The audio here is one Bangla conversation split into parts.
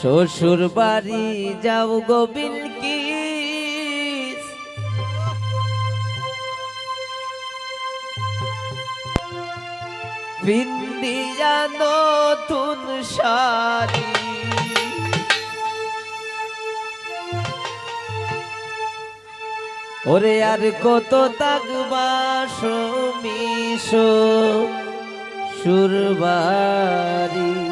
শ্বশুর বাড়ি যাও গোবিন কি? বিন্দিয়া নতুন শাড়ি। ওরে আর কত তাকবা সমিস সুরবারি।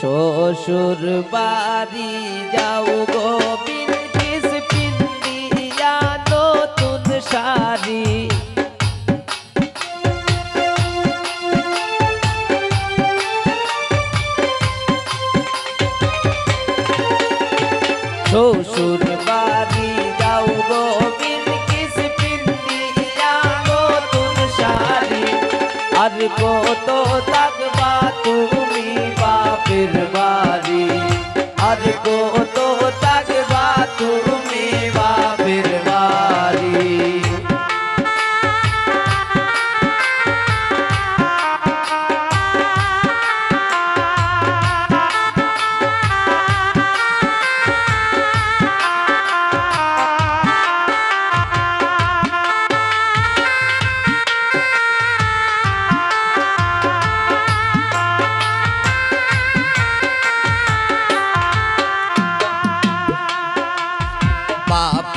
শ্বশুর বাড়ি যাও গো বিলকিস পিন্দিয়া নতুন শাড়ি। শ্বশুর বাড়ি যাও গো বিলকিস পিন্দিয়া নতুন শাড়ি। আর কত থাকবা আর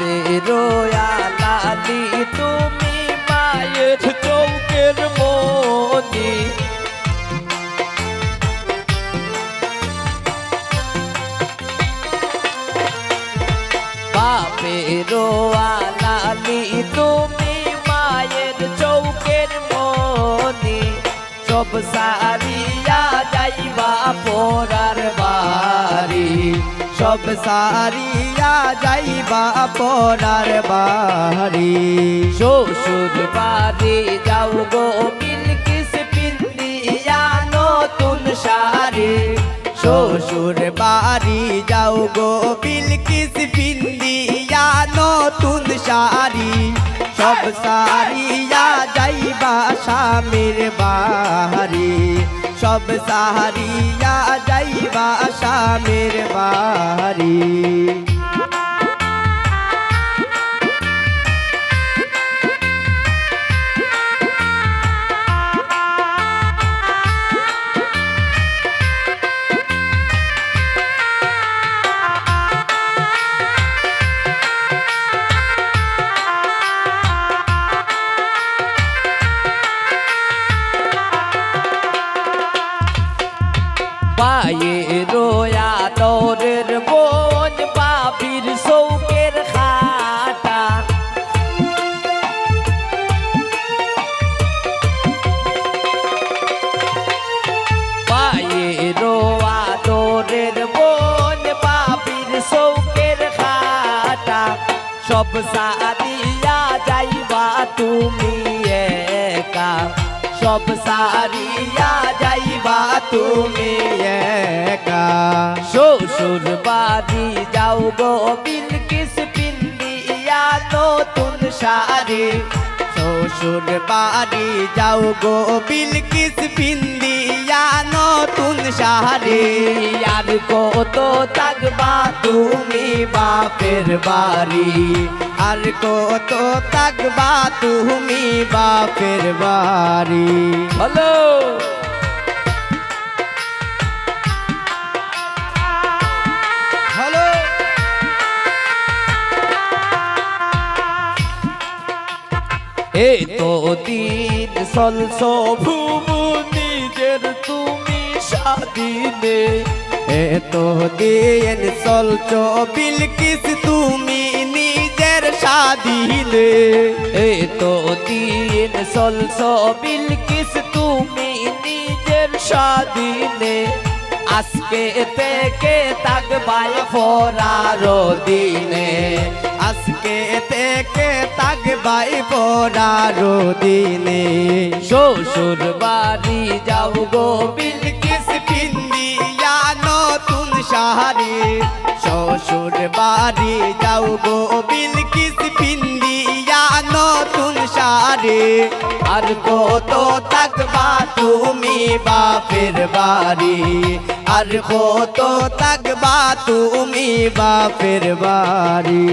বাপের লালি তুমি মায়ের চৌকের মনি বাপের লালি তুমি মায়ের চৌকের মনি সব সারিয়া যাইবা পরার বাড়ি সব সারিয়া যাইবা পরার বাড়ি শ্বশুর বাড়ি যাও গো বিলকিস পিন্দিয়া নতুন শাড়ি। শ্বশুর বাড়ি যাও গো বিলকিস পিন্দিয়া নতুন শাড়ি। সব সারিয়া যাইবা স্বামীর বাড়ি সব সাহারিয়া যাইবা স্বামীর বাড়ি। রোয়া তোরের বোন পাপির সৌকের খাটা। পায়ে রোয়া তোরের বোন পাপির সৌকের খাটা। সব সাদিয়া যাইবা তুমি সব সারিয়া যাইবা তুমি একা। শ্বশুর বাড়ি যাও গো, বিলকিস পিন্দিয়া নতুন শাড়ি। শ্বশুর বাড়ি যাও গো, বিলকিস পিন্দিয়া নতুন শাড়ি। আর কত থাকবা তুমি বাপের বাড়ি। আর কত থাকবা তুমি বাপের বাড়ি। হ্যালো। এ তো দিন সলস ভুবু, নিজের তুমি স্বাধীনে এ তো দিন সলস বিলকিস তুমি নিজের স্বাধীনে। এ তো দিন সলস বিলকিস তুমি নিজের স্বাধীনে। আজকে থেকে তাকবাই ফোরারো দিনে। আজকে থেকে তাকবাই ফোরারো দিনে। শ্বশুর বাড়ি যাও গো বিলকিস শাড়ি শ্বশুর বাড়ি যাও গো বিলকিস পিন্দিয়া নতুন শাড়ি আর কত থাকবা তুমি বাপের বাড়ি। আর কত থাকবা তুমি বাপের বাড়ি।